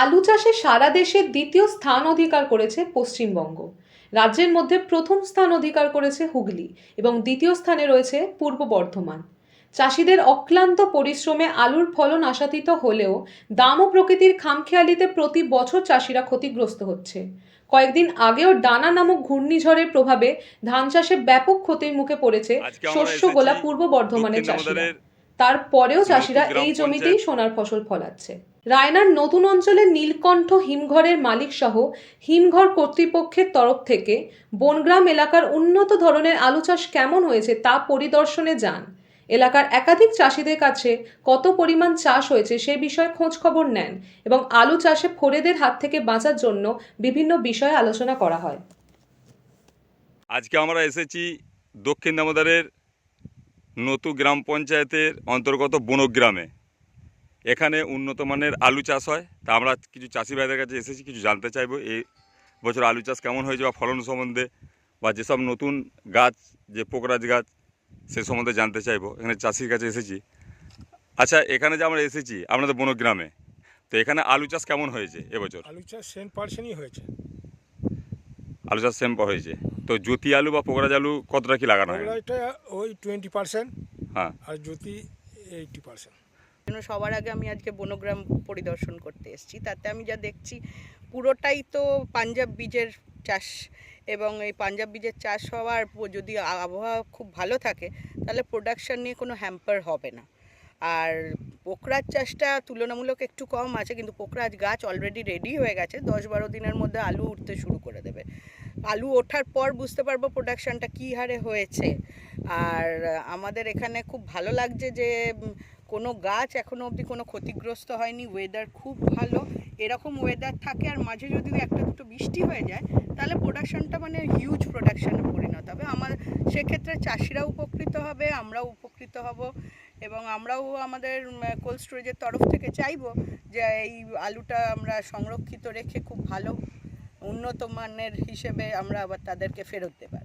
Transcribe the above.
আলু চাষে সারা দেশে দ্বিতীয় স্থান অধিকার করেছে পশ্চিমবঙ্গ। রাজ্যের মধ্যে প্রথম স্থান অধিকার করেছে হুগলি এবং দ্বিতীয় স্থানে রয়েছে পূর্ব বর্ধমান। চাষিদের অক্লান্ত পরিশ্রমে আলুর ফলন আশাতীত হলেও দাম ও প্রকৃতির খামখেয়ালিতে প্রতি বছর চাষিরা ক্ষতিগ্রস্ত হচ্ছে। কয়েকদিন আগেও ডানা নামক ঘূর্ণিঝড়ের প্রভাবে ধান চাষে ব্যাপক ক্ষতির মুখে পড়েছে শস্য গোলা পূর্ব বর্ধমানের চাষিরা। তারপরেও চাষিরা এই জমিতেই সোনার ফসল ফলাচ্ছে। রায়নার নতুন অঞ্চলের নীলকণ্ঠ হিমঘরের মালিক সহ হিমঘর কর্তৃপক্ষের তরফ থেকে বনগ্রাম এলাকার উন্নত ধরনের আলু চাষ কেমন হয়েছে তা পরিদর্শনে যান। এলাকার একাধিক চাষিদের কাছে কত পরিমাণ চাষ হয়েছে সে বিষয়ে খোঁজ খবর নেন এবং আলু চাষে ফোরেদের হাত থেকে বাঁচার জন্য বিভিন্ন বিষয়ে আলোচনা করা হয়। আজকে আমরা এসেছি দক্ষিণ দামোদরের নতু গ্রাম পঞ্চায়েতের অন্তর্গত বনগ্রামে। এখানে উন্নত মানের আলু চাষ হয়। তা আমরা কিছু চাষি ভাইদের কাছে এসেছি কিছু জানতে চাইব এই বছর আলু চাষ কেমন হয়েছে বা ফলন সম্বন্ধে বা যেসব নতুন গাছ যে পোকরাজ গাছ সে সম্বন্ধে জানতে চাইব। এখানে চাষির কাছে এসেছি। আচ্ছা এখানে যে আমরা এসেছি আপনাদের বনগ্রামে তো এখানে আলু চাষ কেমন হয়েছে এবছর? আলু চাষ সেন পার্সেন্টই হয়েছে। আলু চাষ সেম হয়েছে। তো জ্যোতি আলু বা পোকরাজ আলু কতটা কি লাগানো হয়? ওই টোয়েন্টি পার্সেন্ট হ্যাঁ। আর জ্যোতি এইটি পার্সেন্ট জন্য সবার আগে আমি আজকে বনগ্রাম পরিদর্শন করতে এসেছি। তাতে আমি যা দেখছি, পুরোটাই তো পাঞ্জাব বীজের চাষ এবং এই পাঞ্জাব বীজের চাষ হওয়ার যদি আবহাওয়া খুব ভালো থাকে, তাহলে প্রোডাকশন নিয়ে কোনো হ্যাম্পার হবে না। আর পোকরাজ চাষটা তুলনামূলক একটু কম আছে, কিন্তু পোকরাজ গাছ অলরেডি রেডি হয়ে গেছে, দশ বারো দিনের মধ্যে আলু উঠতে শুরু করে দেবে। আলু ওঠার পর বুঝতে পারব প্রোডাকশনটা কী হারে হয়েছে। আর আমাদের এখানে খুব ভালো লাগছে যে কোনো গাছ এখনও অবধি কোনো ক্ষতিগ্রস্ত হয়নি ওয়েদার খুব ভালো। এরকম ওয়েদার থাকে আর মাঝে যদি একটা দুটো বৃষ্টি হয়ে যায়, তাহলে প্রোডাকশনটা মানে হিউজ প্রোডাকশানে পরিণত হবে। আমার, সেক্ষেত্রে চাষিরাও উপকৃত হবে, আমরাও উপকৃত হব এবং আমরাও আমাদের কোল্ড স্টোরেজের তরফ থেকে চাইব যে, এই আলুটা আমরা সংরক্ষিত রেখে খুব ভালো উন্নত মানের হিসেবে আমরা আবার তাদেরকে ফেরত দেবার।